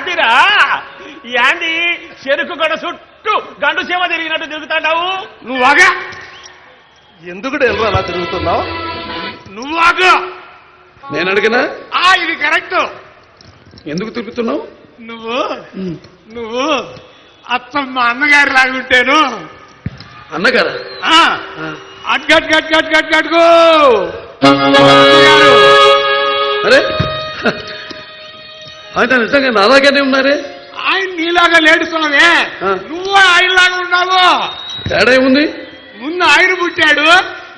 యాందిరా యాంది చెరుకు గడ చుట్టూ గండు సీమ తిరిగినట్టు తిరుగుతాడావు? నువ్వాగా? ఎందుకు ఎల్లు అలా తిరుగుతున్నావు? నువ్వాగా? నేను అడిగినా? ఆ ఇది కరెక్ట్. ఎందుకు తిరుగుతున్నావు? నువ్వు? నువ్వు? అత్తం మా అన్నగారి లాగుంటేను అన్నగారా? ఆ, ఆ, అడ్గట్ గట్ గట్ గట్ గట్కో అరే ఆయన నిజంగా నాలాగానే ఉన్నారే? ఆయన నీలాగా లేడు స్వామి. నువ్వు ఆయనలాగా ఉన్నావు. తేడా ఏముంది ముందు ఆయన పుట్టాడు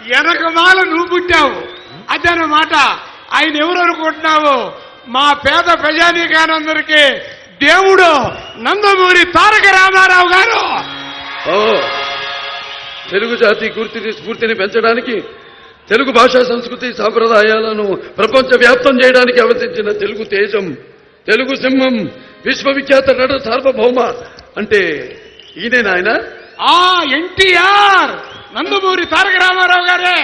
వెనకమాల నువ్వు పుట్టావు. అదనమాట ఆయన ఎవరు అనుకుంటున్నావు? మా పేద ప్రజానీకానందరికీ దేవుడు నందమూరి తారక రామారావు గారు. తెలుగు జాతి కీర్తిని స్ఫూర్తిని పెంచడానికి తెలుగు భాషా సంస్కృతి సాంప్రదాయాలను ప్రపంచ వ్యాప్తం చేయడానికి అవతరించిన తెలుగు తేజం తెలుగు సింహం విశ్వవిఖ్యాత నట సార్వభౌమ అంటే ఈయనే నాయన? ఆ ఎన్టీఆర్! నందమూరి తారక రామారావు గారే!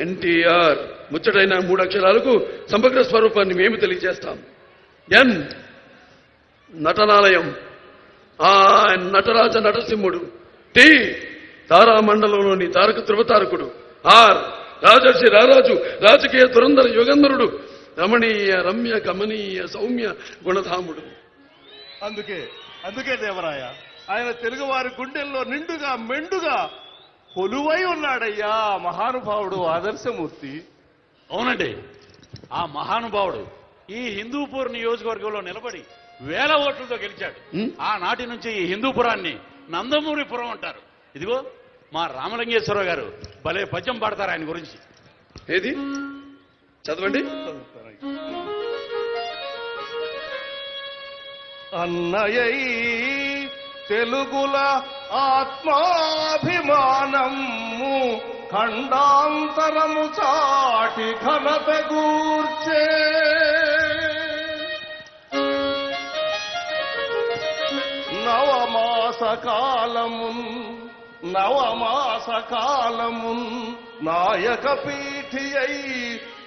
ఎన్టీఆర్ ముచ్చటైన మూడు అక్షరాలకు సమగ్ర స్వరూపాన్ని మేము తెలియజేస్తాం. ఎన్ నటనాలయం. ఆ నటరాజ నటసింహుడు. టి తారామండలంలోని తారక ధృవతారకుడు ఆర్ రాజర్షి రారాజు రాజకీయ దురంధర యుగంధరుడు రమణీయ రమ్య కమనీయ సౌమ్య గుణధాముడు. అందుకే అందుకే దేవరాయ ఆయన తెలుగు వారి గుండెల్లో నిండుగా మెండుగా కొలువై ఉన్నాడయ్యా మహానుభావుడు ఆదర్శమూర్తి. అవునండి. ఆ మహానుభావుడు ఈ హిందూపూర్ నియోజకవర్గంలో నిలబడి వేల ఓట్లతో గెలిచాడు? ఆనాటి నుంచి ఈ హిందూపురాన్ని నందమూరిపురం అంటారు. ఇదిగో మా రామలింగేశ్వరరావు గారు భలే పద్యం పాడతారు ఆయన గురించి. ఏది? చదవండి. అన్నయై తెలుగుల ఆత్మాభిమానము ఖండాంతరము చాటి ఘనత గూర్చే. నవమాస కాలమున్ నవమాస కాలమున్ నాయక పీఠి అయి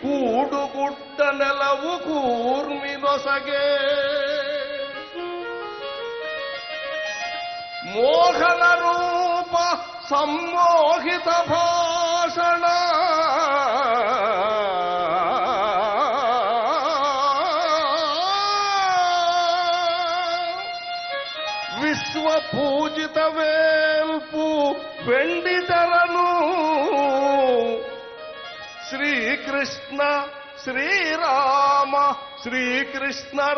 కూడుగుడ్డ నెలవు కూర్మి నొసగే మోహన రూప సమ్మోహిత భాషణ శ్రీకృష్ణ శ్రీరామ శ్రీకృష్ణరాయణ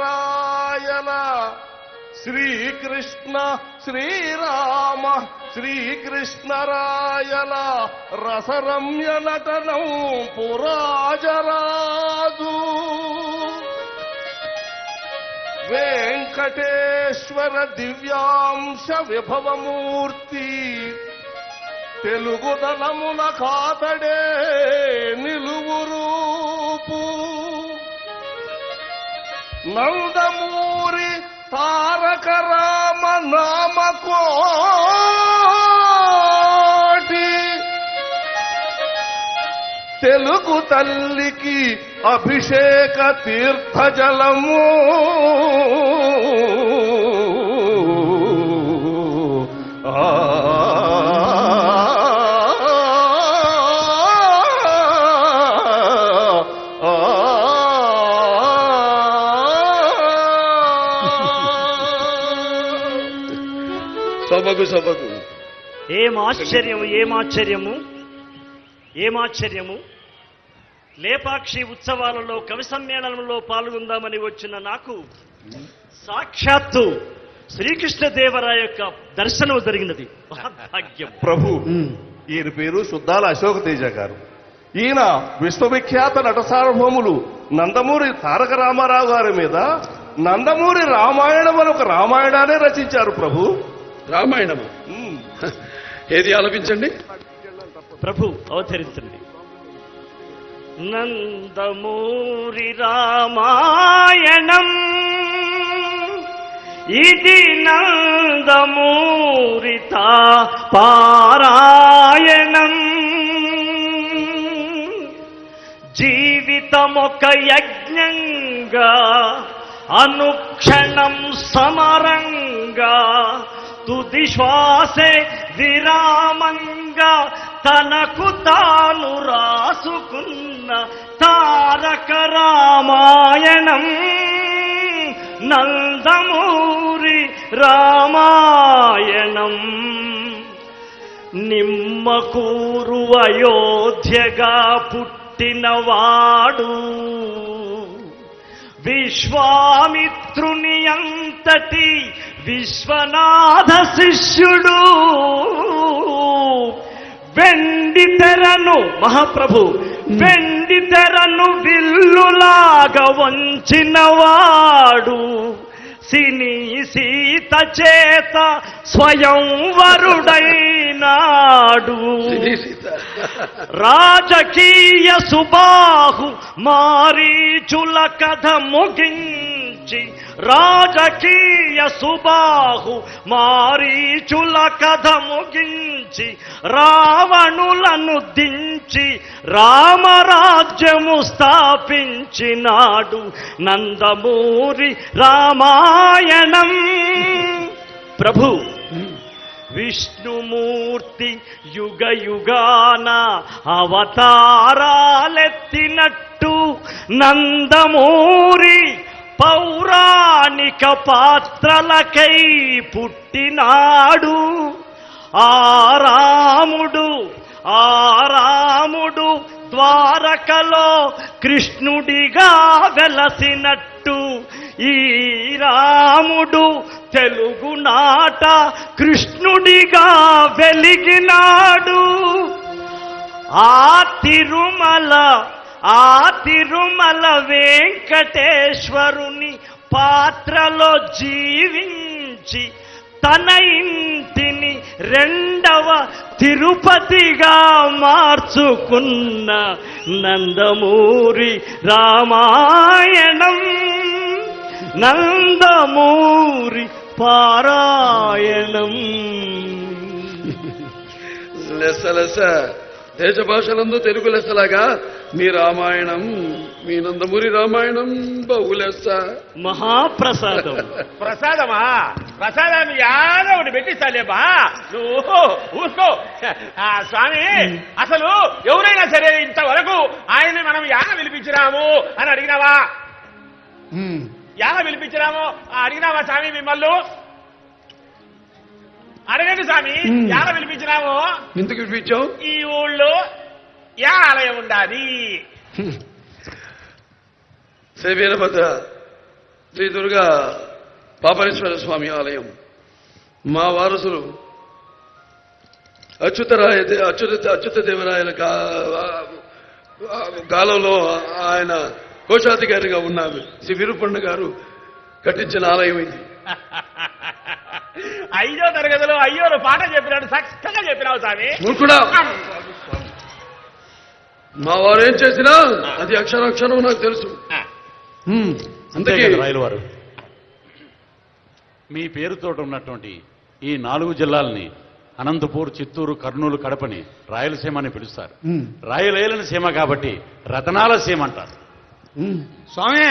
శ్రీకృష్ణ శ్రీరామ శ్రీకృష్ణరాయల రసరమ్య నటనం పురాజరాదు వెంకటేశ్వర దివ్యాంశ విభవమూర్తి. తెలుగుదనమున కాతడే నిలు నందమూరి తారక రామ నామకోటి తెలుగు తల్లికి అభిషేక తీర్థజలము. సభకు సభకు ఏం ఆశ్చర్యము ఏం ఆశ్చర్యము? ఏం ఆశ్చర్యము? లేపాక్షి ఉత్సవాలలో కవి సమ్మేళనంలో పాల్గొందామని వచ్చిన నాకు సాక్షాత్తు శ్రీకృష్ణదేవరాయ యొక్క దర్శనం జరిగినది. మహద్భాగ్యం ప్రభు ఈయన పేరు శుద్ధాల అశోక్ తేజ గారు. ఈయన విశ్వవిఖ్యాత నట సార్వభౌములు నందమూరి తారక రామారావు గారి మీద నందమూరి రామాయణం అని ఒక రామాయణాన్ని రచించారు ప్రభు. రామాయణము. ఉమ్. ఏది ఆలపించండి? ప్రభు అవతరించండి. నందమూరి రామాయణం. ఇది నందమూరిత పారాయణం. జీవితమొక యజ్ఞంగా అనుక్షణం సమరంగా తుది శ్వాసే విరామంగా తనకు తాను రాసుకున్న తారక రామాయణం నందమూరి రామాయణం. నిమ్మకూరు అయోధ్యగా పుట్టినవాడు. విశ్వామిత్రుని అంతటి విశ్వనాథ శిష్యుడు. వెండి తెరను మహాప్రభు వెండి తెరను విల్లులాగా వంచినవాడు. సిని సీత చేత స్వయంవరుడైనాడు సిరి సీత. రాజకీయ సుబాహు మారీచుల కథ ముగించి రాజకీయ సుబాహు మారీచుల కథ ముగించి రావణులను దించి రామరాజ్యము స్థాపించినాడు నందమూరి రామాయణం. ప్రభు విష్ణుమూర్తి యుగ యుగాన అవతారాలెత్తినట్టు నందమూరి పౌరాణిక పాత్రలకై పుట్టినాడు. ఆ రాముడు ఆ రాముడు ద్వారకలో కృష్ణుడిగా వెలసినట్టు. ఈ రాముడు తెలుగు నాట కృష్ణుడిగా వెలిగినాడు. ఆ తిరుమల ఆ తిరుమల వెంకటేశ్వరుని పాత్రలో జీవించి తన ఇంటిని రెండవ తిరుపతిగా మార్చుకున్న నందమూరి రామాయణం. నందమూరి పారాయణం. లెస్స లెస్స దేశ భాషలందు తెలుగు లెస్సలాగా మీ రామాయణం మీ నందమూరి రామాయణం బహులెస్స మహాప్రసాదం. ప్రసాదమా? ప్రసాదాన్ని యాదో ఒకటి పెట్టిస్తాలేబా నువ్వు ఊసుకో ఆ, స్వామి అసలు ఎవరైనా సరే ఇంతవరకు ఆయన్ని మనం యాన పిలిపించినాము అని అడిగినావా? యాన పిలిపించినాము ఆ, అడిగినావా స్వామి మిమ్మల్ని? అడగండి స్వామి యాన పిలిపించినాము. ఎందుకు ఇప్పించావు ఈ ఊళ్ళో యా ఆలయం ఉండాలి శ్రీ వీరభద్ర. శ్రీ దుర్గా పాపరేశ్వర స్వామి ఆలయం. మా వారసులు అచ్యుతరాయ అచ్యుత అచ్యుత దేవరాయల కాలంలో ఆయన కోశాధికారిగా ఉన్న శ్రీ వీరపండ గారు కట్టించిన ఆలయం ఇది. ఐదో తరగతిలో అయ్యోరు పాట చెప్పినాడు చక్కగా చెప్పినావు స్వామి. మూర్ఖుడా! మా వారు ఏం చేసినా అది అక్షరాక్షరం నాకు తెలుసు. హ్మ్, అంతే అందుకే రాయల వారు మీ పేరుతో ఉన్నటువంటి ఈ నాలుగు జిల్లాలని అనంతపూర్ చిత్తూరు కర్నూలు కడపని రాయలసీమ అని పిలుస్తారు. హ్మ్, రాయలేలని సీమ కాబట్టి రతనాల సీమ అంటారు. హ్మ్. స్వామి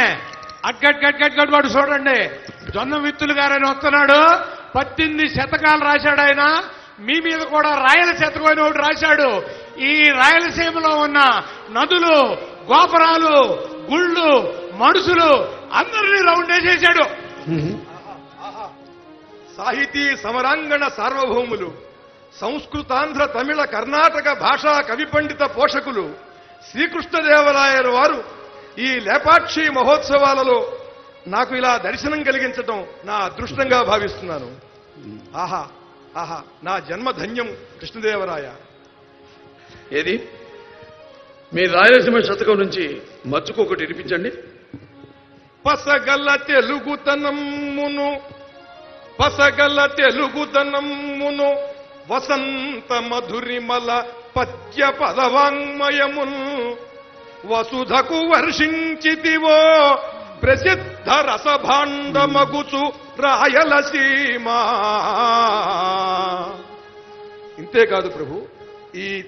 అగ్గట్ గట్ గట్ గట్ వాడు చూడండి. జొన్న విత్తులు గారని వస్తున్నాడు. పద్దెనిమిది శతకాలు రాశాడు ఆయన. మీ మీద కూడా రాయల శతకం ఒకటి రాశాడు. ఈ రాయలసీమలో ఉన్న నదులు గోపురాలు గుళ్ళు మనుషులు అందరినీ రౌండ్ వేసేశాడు. సాహితీ సమరాంగణ సార్వభౌములు సంస్కృతాంధ్ర తమిళ కర్ణాటక భాషా కవి పండిత పోషకులు శ్రీకృష్ణదేవరాయల వారు ఈ లేపాక్షి మహోత్సవాలలో నాకు ఇలా దర్శనం కలిగించటం నా అదృష్టంగా భావిస్తున్నాను. ఆహా ఆహా నా జన్మ ధన్యం కృష్ణదేవరాయ. ఏది? మీ రాయలసీమ శతకం నుంచి మచ్చుకొకటి వినిపించండి. పసగల తెలుగుతనమ్మును పసగల తెలుగుతనమ్మును వసంత మధురిమల పద్య పదవాంగ్మయమున్ వసుధకు వర్షించితివో ప్రసిద్ధ రసభాండమగుచు రాయలసీమ. ఇంతేకాదు ప్రభు ఈ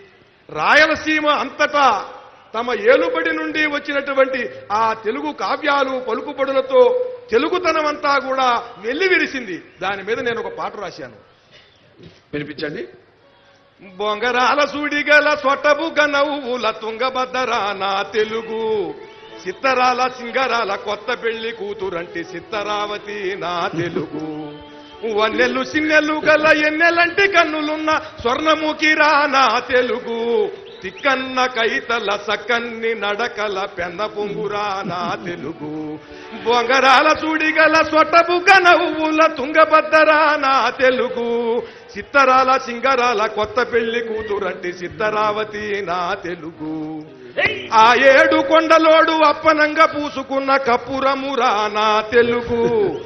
రాయలసీమ అంతటా తమ ఏలుబడి నుండి వచ్చినటువంటి ఆ తెలుగు కావ్యాలు పలుకుబడులతో తెలుగుతనం అంతా కూడా వెల్లివిరిసింది దాని మీద నేను ఒక పాట రాశాను. వినిపించండి. బొంగరాల సూడిగల సొట్టబుగ నవ్వుల తుంగభద్ర నా తెలుగు. సిత్తరాల సింగరాల కొత్త పెళ్ళి కూతురంటి సిత్తరావతి నా తెలుగు. వన్నెల్లు సిన్నెల్లు గల ఎన్నెలంటి కన్నులున్న స్వర్ణముఖి రానా తెలుగు. తిక్కన్న కైతల సకన్ని నడకల పెన్న పొంగురానా తెలుగు. బొంగరాల చూడిగల సొట్టబుగ నవ్వుల తుంగభద్రానా తెలుగు. చిత్తరాల సింగరాల కొత్త పెళ్ళి కూతురంటి సిత్తరావతి నా తెలుగు. ఆ ఏడు కొండలోడు అప్పనంగా పూసుకున్న కపురమురా నా తెలుగు.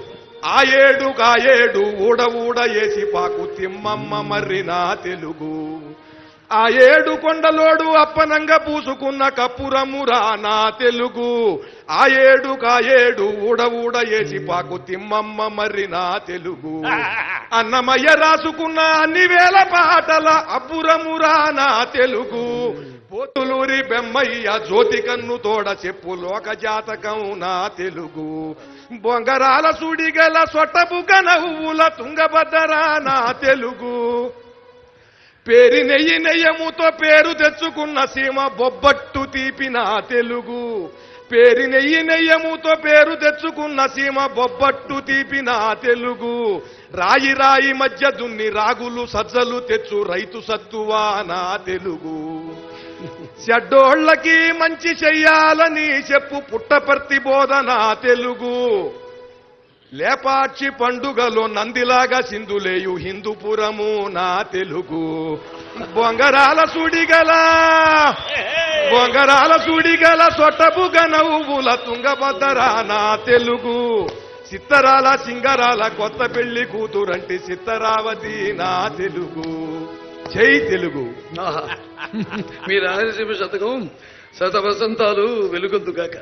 ఆ ఏడు కా ఏడు ఊడ ఊడ ఏసి పాకు తిమ్మమ్మ మర్రి నా తెలుగు. ఆ ఏడు కొండలోడు అప్పనంగా పూసుకున్న కపురమురా నా తెలుగు. ఆ ఏడు కా ఏడు ఊడ ఊడ ఏసి పాకు తిమ్మమ్మ మర్రి నా తెలుగు. అన్నమయ్య రాసుకున్న అన్ని వేల పాటల అబ్బురమురా నా తెలుగు. పోతులూరి బెమ్మయ్య జ్యోతి కన్ను తోడ చెప్పు లోక జాతకం నా తెలుగు. బొంగరాల సుడిగల సొట్టబుగ నవ్వుల తుంగభద్రా నా తెలుగు. పేరి నెయ్యి నెయ్యముతో పేరు తెచ్చుకున్న సీమ బొబ్బట్టు తీపి నా తెలుగు. పేరి నెయ్యి నెయ్యముతో పేరు తెచ్చుకున్న సీమ బొబ్బట్టు తీపి నా తెలుగు. రాయి రాయి మధ్య దున్ని రాగులు సజ్జలు తెచ్చు రైతు సత్తువా నా తెలుగు. చెడ్డోళ్ళకి మంచి చెయ్యాలని చెప్పు పుట్టపర్తి బోధన తెలుగు. లేపాక్షి పండుగలో నందిలాగా సింధులేయు హిందూపురము నా తెలుగు. బొంగరాల సుడిగల బొంగరాల సుడిగల సొట్టబుగ నవ్వుల తుంగభద్ర నా తెలుగు. చిత్తరాల సింగరాల కొత్త పెళ్ళి కూతురంటి చిత్తరావతి నా తెలుగు. జై తెలుగు. మీ రాయలసీమ శతకం శత వసంతాలు వెలుగొందుగాక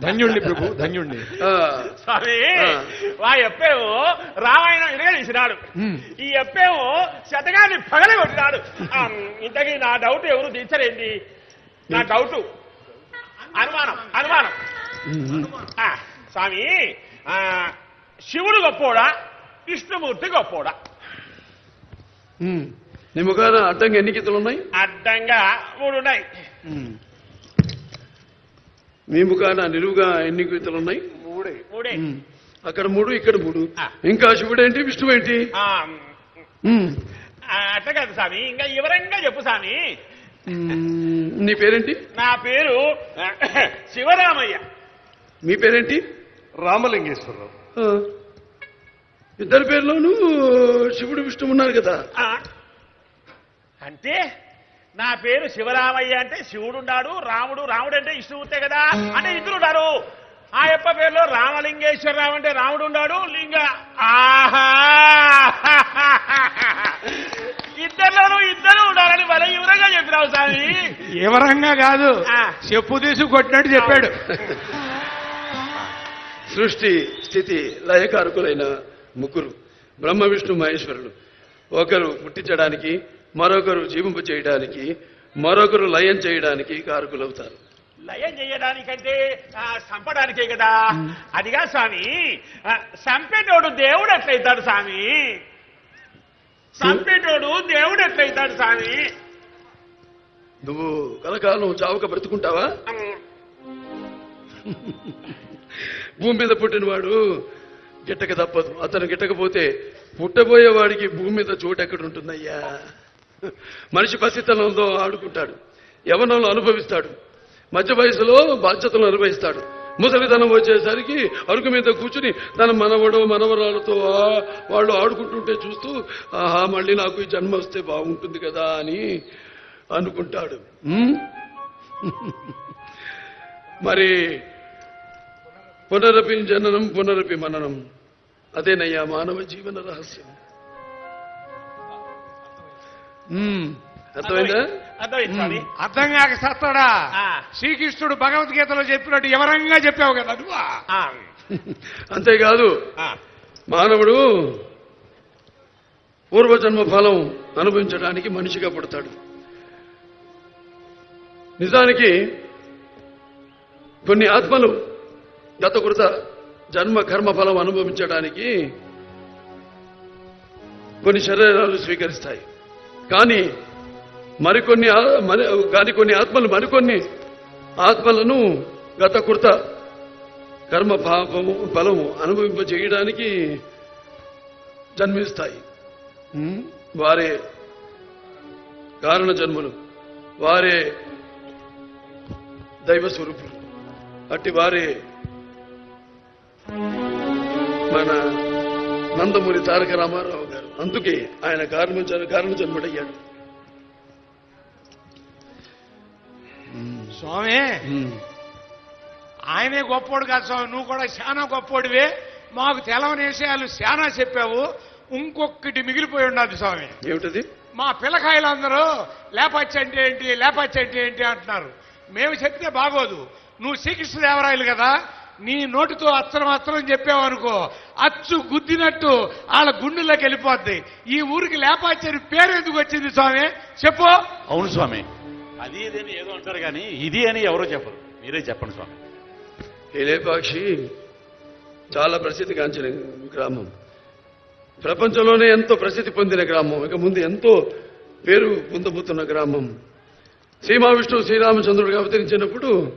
ధన్యుణ్ణి ప్రభు ధన్యుణ్ణి. ఆ, స్వామి ఆ. వా ఎప్పేమో రామాయణం ఇరగా తీసినాడు ఈ ఎప్పేమో శతకాన్ని పగలగొట్టినాడు. ఇంతకీ నా డౌట్ ఎవరు తీర్చరేంటి? నా డౌట్. అనుమానం అనుమానం. ఆ, స్వామి ఆ, శివుడు గొప్పోడా విష్ణుమూర్తి గొప్పోడా. నీ ముఖాన అడ్డంగా ఎన్ని గీతలు ఉన్నాయి? అడ్డంగా మూడు ఉన్నాయి. మీ ముఖాన నిలువుగా ఎన్ని గీతలు ఉన్నాయి? మూడే. ఉమ్. అక్కడ మూడు ఇక్కడ మూడు. ఇంకా శివుడేంటి విష్ణువేంటి ఆ, ఉమ్. ఆ, అట్లా కాదు స్వామి. ఇంకా వివరంగా చెప్పు స్వామి. నీ పేరేంటి? నా పేరు శివరామయ్య. మీ పేరేంటి? రామలింగేశ్వరరావు. ఇద్దరి పేర్లోనూ శివుడు విష్ణు ఉన్నారు కదా. ఆ, అంటే నా పేరు శివరామయ్య అంటే శివుడున్నాడు రాముడు రాముడు అంటే విష్ణుమూర్తే కదా అంటే ఇద్దరు ఉన్నారు ఆ యొక్క పేరులో రామలింగేశ్వరరావు అంటే రాముడు ఉన్నాడు లింగ ఆహా! ఇద్దరిలోనూ ఇద్దరు ఉండాలని భలే వివరంగా చెప్పినావు స్వామి. వివరంగా కాదు. ఆ. చెప్పు తీసి కొట్టినట్టు చెప్పాడు. సృష్టి స్థితి లయకారకులైన ముగ్గురు. బ్రహ్మ విష్ణు మహేశ్వరులు. ఒకరు పుట్టించడానికి మరొకరు జీవింప చేయడానికి మరొకరు లయం చేయడానికి కారకులవుతారు. లయం చేయడానికంటే చంపడానికే కదా. అదిగా స్వామి చంపేటోడు దేవుడు ఎట్లయితాడు స్వామి? చంపేటోడు దేవుడు ఎట్లయితాడు స్వామి? నువ్వు కలకాలం చావక బ్రతుకుంటావా? భూమి మీద పుట్టినవాడు గిట్టక తప్పదు. అతను గిట్టకపోతే పుట్టబోయేవాడికి భూమి మీద చోటు ఎక్కడ ఉంటుందయ్యా మనిషి పసితనంలో ఆడుకుంటాడు. యవనంలో అనుభవిస్తాడు. మధ్య వయసులో బాధ్యతలు అనుభవిస్తాడు ముసలితనం వచ్చేసరికి అరుగు మీద కూర్చుని తన మనవడు మనవరాలతో వాళ్ళు ఆడుకుంటుంటే చూస్తూ ఆహా మళ్ళీ నాకు ఈ జన్మ వస్తే బాగుంటుంది కదా అని అనుకుంటాడు. మరి పునరపి జననం పునరపి మననం అదేనయ్యా మానవ జీవన రహస్యం. అర్థమైందా? అర్థం కాక సత్తాడా? ఆ. శ్రీకృష్ణుడు భగవద్గీతలో చెప్పినట్టు వివరంగా చెప్పావు కదా నువ్వా? అంతేకాదు ఆ, మానవుడు పూర్వజన్మ ఫలం అనుభవించడానికి మనిషిగా పుడతాడు. నిజానికి కొన్ని ఆత్మలు గత కృత జన్మ కర్మ ఫలం అనుభవించడానికి కొన్ని శరీరాలు స్వీకరిస్తాయి. కానీ మరికొన్ని కానీ కొన్ని ఆత్మలు మరికొన్ని ఆత్మలను గత కృత కర్మ పాపము ఫలము అనుభవింపజేయడానికి జన్మిస్తాయి. వారే కారణ జన్మలు వారే దైవ స్వరూపులు అట్టి వారే మన నందమూరి తారక రామారావు అందుకే ఆయన కారణ కారణ జన్ముడయ్యాడు స్వామి. ఆయనే గొప్పోడు కాదు స్వామి నువ్వు కూడా చాలా గొప్పోడివే. మాకు తెలవని విషయాలు చాలా చెప్పావు. ఇంకొకటి మిగిలిపోయి ఉన్నది స్వామి. ఏమిటది? మా పిల్లకాయలందరూ లేపచ్చు అంటే ఏంటి? లేపచ్చు అంటే ఏంటి? అంటున్నారు. మేము చెప్తే బాగోదు. నువ్వు శ్రీకృష్ణదేవరాయలు కదా నీ నోటితో అచ్చరం అచ్చరం చెప్పావనుకో అచ్చు గుద్దినట్టు వాళ్ళ గుండెల్లోకి వెళ్ళిపోద్ది. ఈ ఊరికి లేపాచని పేరు ఎందుకు వచ్చింది స్వామి? చెప్పు. అవును స్వామి. అది ఇది అని ఏదో అంటారు కానీ ఇది అని ఎవరో చెప్పరు. మీరే చెప్పండి స్వామి. ఈ లేపాక్షి చాలా ప్రసిద్ధిగాంచిన గ్రామం. ప్రపంచంలోనే ఎంతో ప్రసిద్ధి పొందిన గ్రామం. ఇక ముందు ఎంతో పేరు పొందబోతున్న గ్రామం. సీమా విష్ణు శ్రీరామచంద్రుడిగా అవతరించినప్పుడు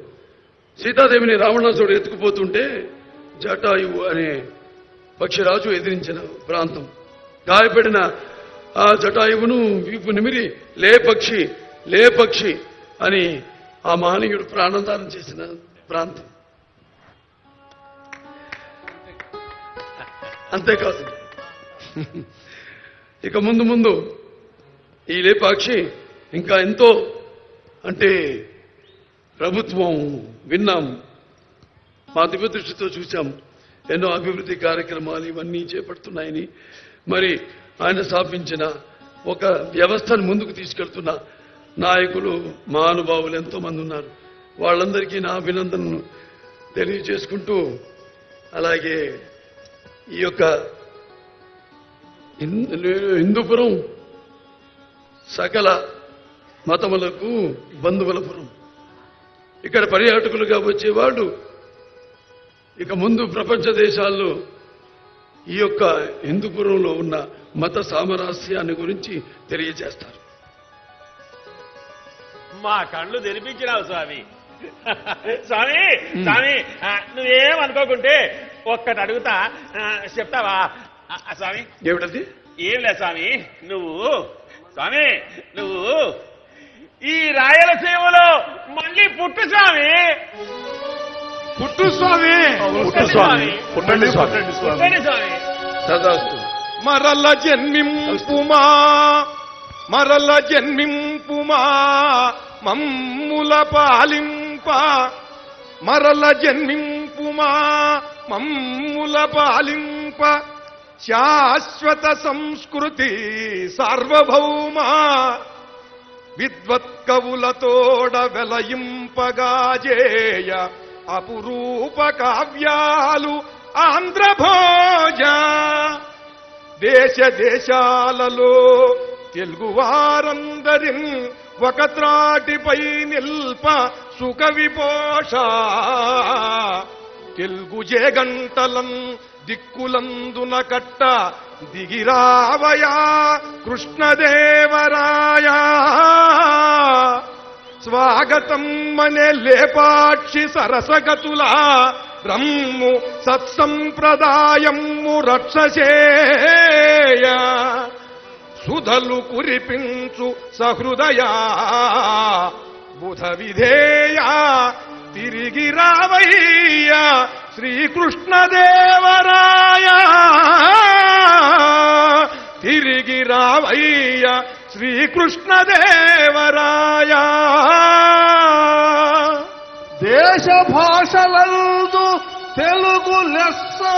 సీతాదేవిని రావణాసుడు ఎత్తుకుపోతుంటే జటాయువు అనే పక్షిరాజు ఎదిరించిన ప్రాంతం. గాయపడిన ఆ జటాయువును వీపు నిమిరి లే పక్షి లే పక్షి అని ఆ మహనీయుడు ప్రాణదానం చేసిన ప్రాంతం. అంతేకాదు. ఇక ముందు ముందు ఈ లేపాక్షి ఇంకా ఎంతో అంటే ప్రభుత్వం విన్నాం. మా దివ్యదృష్టితో చూశాం. ఎన్నో అభివృద్ధి కార్యక్రమాలు ఇవన్నీ చేపడుతున్నాయని. మరి ఆయన స్థాపించిన ఒక వ్యవస్థను ముందుకు తీసుకెళ్తున్న నాయకులు మహానుభావులు ఎంతో మంది ఉన్నారు. వాళ్ళందరికీ నా అభినందనను తెలియజేసుకుంటూ అలాగే ఈ యొక్క హిందూపురం సకల మతములకు బంధువులపురం ఇక్కడ పర్యాటకులుగా వచ్చేవాడు ఇక ముందు ప్రపంచ దేశాల్లో ఈ యొక్క హిందూపురంలో ఉన్న మత సామరస్యాన్ని గురించి తెలియజేస్తారు. మా కళ్ళు తెరిపించినావు స్వామి. స్వామి స్వామి నువ్వేమనుకోకుంటే ఒక్కటి అడుగుతా. చెప్తావా? స్వామి. ఏమిటది? ఏం లే స్వామి నువ్వు స్వామి నువ్వు ఈ రాయలసీమలో మళ్ళీ పుట్టు స్వామి. పుట్టు స్వామి. పుట్టు స్వామి. పుట్టండి స్వామి. పుట్టండి స్వామి. తదాస్తు మరల జన్మింపుమా. మరల జన్మింపుమా. మమ్ముల పాలింప. మరల జన్మింపుమా. మమ్ముల పాలింప. శాశ్వత సంస్కృతి సార్వభౌమా. విద్వత్కవులతోడ వెలయింపగాజేయ అపురూప కావ్యాలు ఆంధ్రభోజ. దేశ దేశాలలో తెలుగువారందరిన్ ఒక త్రాటిపై నిల్ప సుఖ విపోష తెలుగు జేగంటలం దిక్కులందున కట్ట దిగిరావయా కృష్ణదేవరాయ. స్వాగతం మనే లేపాక్షి సరసగతుల రమ్ము సత్సంప్రదాయము రక్షసేయ. సుధలు కురిపించు సహృదయా బుధ విధేయ తిరిగి రావయ్యా. శ్రీకృష్ణదేవరాయ. తిరిగి రావయ్య శ్రీకృష్ణదేవరాయ. దేశ భాషలందు తెలుగు లెస్సా.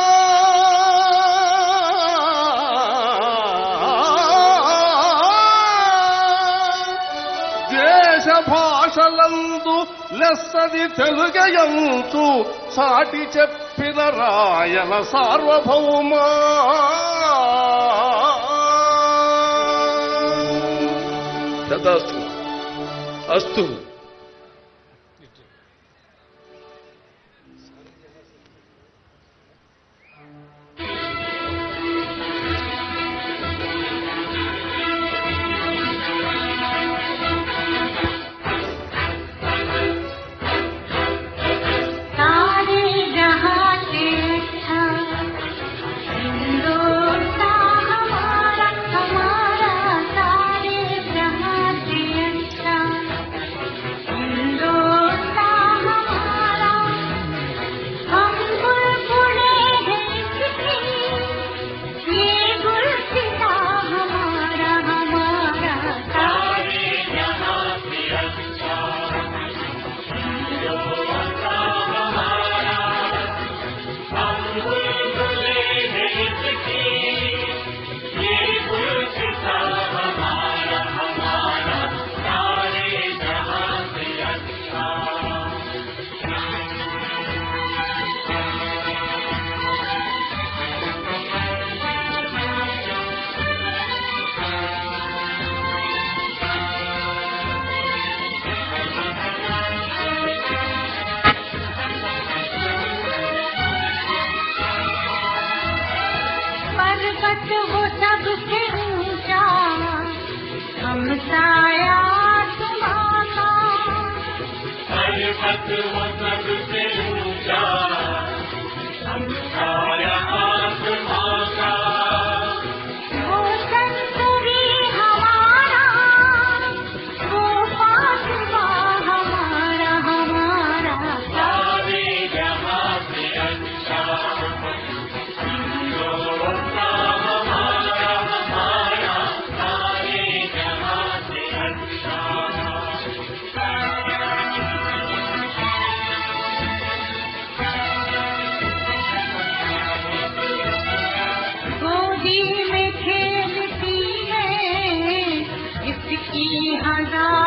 దేశ భాషలందు లెస్సది తెలుగయంతు సాటి చెప్పిన రాయల సార్వభౌమా. తదాస్తు అస్తు. पर्वत वो सबसे ऊँचा हम साया तुम्हारा पर्वत वो सबसे Raja.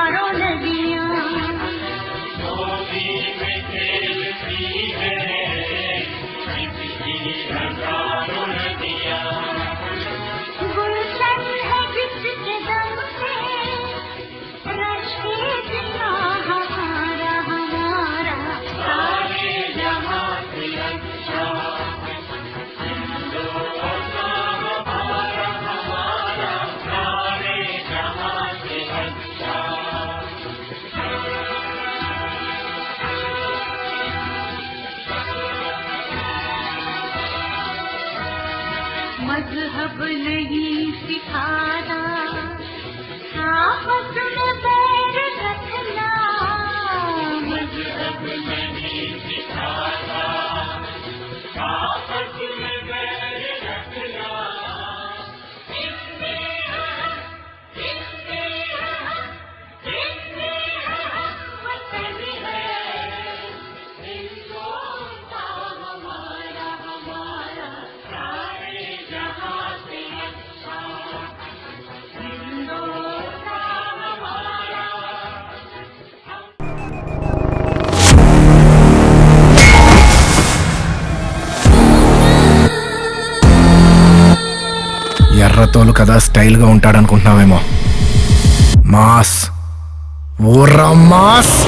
కదా స్టైల్గా ఉంటాడనుకుంటున్నావేమో. మాస్. ఊర్రా మాస్.